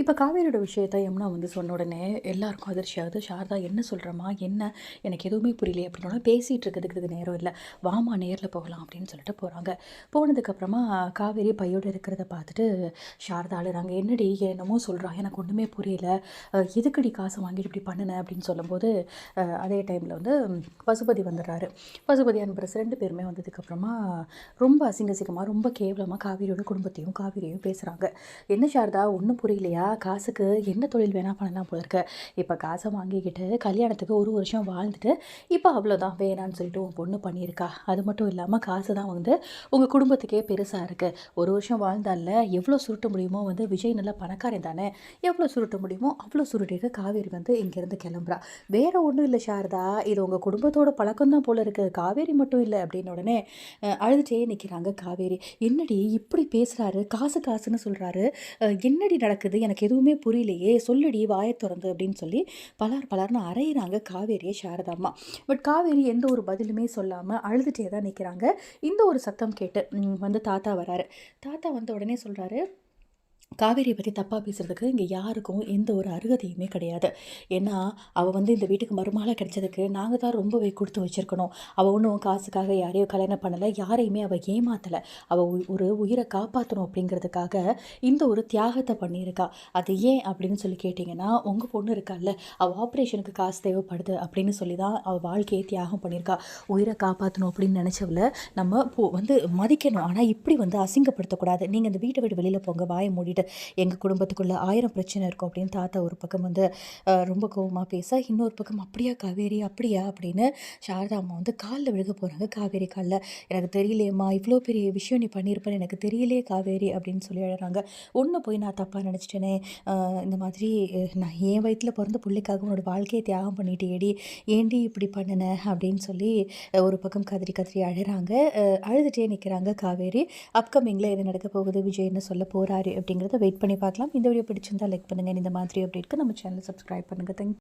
இப்போ காவேரியோட விஷயத்த யமுனா வந்து சொன்ன உடனே எல்லாருக்கும் அதிர்ச்சியாகுது சாரதா என்ன சொல்கிறோமா என்ன? எனக்கு எதுவுமே புரியல அப்படின்னா பேசிகிட்டு இருக்கிறதுக்கு இது நேரம் இல்லை. வாமா நேரில் போகலாம் அப்படின்னு சொல்லிட்டு போகிறாங்க போனதுக்கப்புறமா காவேரி பையோடு இருக்கிறத பார்த்துட்டு சாரதா அழுறாங்க. என்னடி என்னமோ சொல்கிறா எனக்கு ஒன்றுமே புரியல. எதுக்கடி காசை வாங்கிட்டு இப்படி பண்ணினேன் அப்படின்னு சொல்லும்போது அதே டைமில் வந்து பசுபதி வந்துடுறாரு. பசுபதி அன்பரசு ரெண்டு பேருமே வந்ததுக்கப்புறமா ரொம்ப அசிங்க அசிங்கமாக ரொம்ப கேவலமாக காவேரியோட குடும்பத்தையும் காவேரியையும் பேசுகிறாங்க என்ன சாரதா? ஒன்றும் புரியலையா? காசுக்கு என்ன தொழில் வேணால் பண்ணலாம் போல இருக்கு. இப்போ காசை வாங்கிக்கிட்டு கல்யாணத்துக்கு ஒரு வருஷம் வாழ்ந்துட்டு இப்போ அவ்வளோதான் வேணான்னு சொல்லிட்டு உன் பொண்ணு பண்ணியிருக்கா. அது மட்டும் இல்லாமல் காசு தான் வந்து உங்கள் குடும்பத்துக்கே பெருசாக இருக்குது ஒரு வருஷம் வாழ்ந்தால எவ்வளோ சுருட்ட முடியுமோ வந்து விஜய் நல்ல பணக்காரன் தானே? எவ்வளோ சுருட்ட முடியுமோ அவ்வளோ சுருட்டிட்டு காவேரி வந்து இங்கேருந்து கிளம்புறா. வேறு ஒன்றும் இல்லை சாரதா. இது உங்கள் குடும்பத்தோட பழக்கம் தான் போல இருக்குது காவேரி மட்டும் இல்லை அப்படின்னு உடனே அழுதுட்டே நிற்கிறாங்க காவேரி. என்னடி இப்படி பேசுகிறாரு காசு காசுன்னு சொல்கிறாரு என்னடி நடக்குது? எனக்கு எதுவுமே புரியலையே சொல்லுடி வாயை திறந்து அப்படின்னு சொல்லி பலார் பலார்னு அரையிறாங்க காவேரியை சாரதாம்மா பட் காவேரி எந்த ஒரு பதிலுமே சொல்லாமல் அழுதுகிட்டே தான் நிற்கிறாங்க இந்த ஒரு சத்தம் கேட்டு வந்து தாத்தா வராரு. தாத்தா வந்த உடனே சொல்கிறாரு காவேரியை பற்றி தப்பாக பேசுகிறதுக்கு இங்கே யாருக்கும் எந்த ஒரு அருகதையுமே கிடையாது. ஏன்னா அவள் வந்து இந்த வீட்டுக்கு மருமகளாக கிடைச்சதுக்கு நாங்கள் தான் ரொம்பவே கொடுத்து வச்சுருக்கணும். அவள் ஒன்றும் காசுக்காக யாரையும் கல்யாணம் பண்ணலை யாரையுமே அவள் ஏமாத்தலை. அவள் ஒரு உயிரை காப்பாற்றணும் அப்படிங்கிறதுக்காக இந்த ஒரு தியாகத்தை பண்ணியிருக்கா. அது ஏன் அப்படின்னு சொல்லி கேட்டிங்கன்னா உங்கள் பொண்ணு இருக்கால்ல அவள் ஆப்ரேஷனுக்கு காசு தேவைப்படுது அப்படின்னு சொல்லி தான் அவள் வாழ்க்கையை தியாகம் பண்ணியிருக்கா. உயிரை காப்பாற்றணும் அப்படின்னு நினச்சவள நம்ம போ வந்து மதிக்கணும். ஆனால் இப்படி வந்து அசிங்கப்படுத்தக்கூடாது. நீங்கள் இந்த வீட்டை விட்டு வெளியில் போங்க வாயை மூடிட்டு எங்கள் குடும்பத்துக்குள்ளே ஆயிரம் பிரச்சனை இருக்கும் அப்படின்னு தாத்தா ஒரு பக்கம் வந்து ரொம்ப கோவமாக பேச இன்னொரு பக்கம் அப்படியா காவேரி? அப்படியா? அப்படின்னு சாரதா அம்மா வந்து காலில் விழுக போகிறாங்க காவேரி காலில் எனக்கு தெரியலையேம்மா இவ்வளோ பெரிய விஷயம் நீ பண்ணியிருப்பேன்னு எனக்கு தெரியலையே காவேரி அப்படின்னு சொல்லி எழுறாங்க ஒன்று போய் நான் தப்பாக நினச்சிட்டேனே இந்த மாதிரி நான் என் வயிற்றில் பிறந்த பிள்ளைக்காக உன்னோட வாழ்க்கையை தியாகம் பண்ணிட்டேடி ஏண்டி இப்படி பண்ணின? அப்படின்னு சொல்லி ஒரு பக்கம் கதறி கதறி அழுறாங்க. அழுதுகிட்டே நிற்கிறாங்க காவேரி. அப்கமிங்கில் எது நடக்க போகுது விஜய் என்ன சொல்ல போகிறாரு அப்படிங்கிறது வெயிட் பண்ணி பார்க்கலாம். இந்த வீடியோ பிடிச்சிருந்தால் லைக் பண்ணுங்கள் இந்த மாதிரி அப்டேட்க்கு நம்ம சேனல் சப்ஸ்கிரைப் பண்ணுங்கள் தேங்க்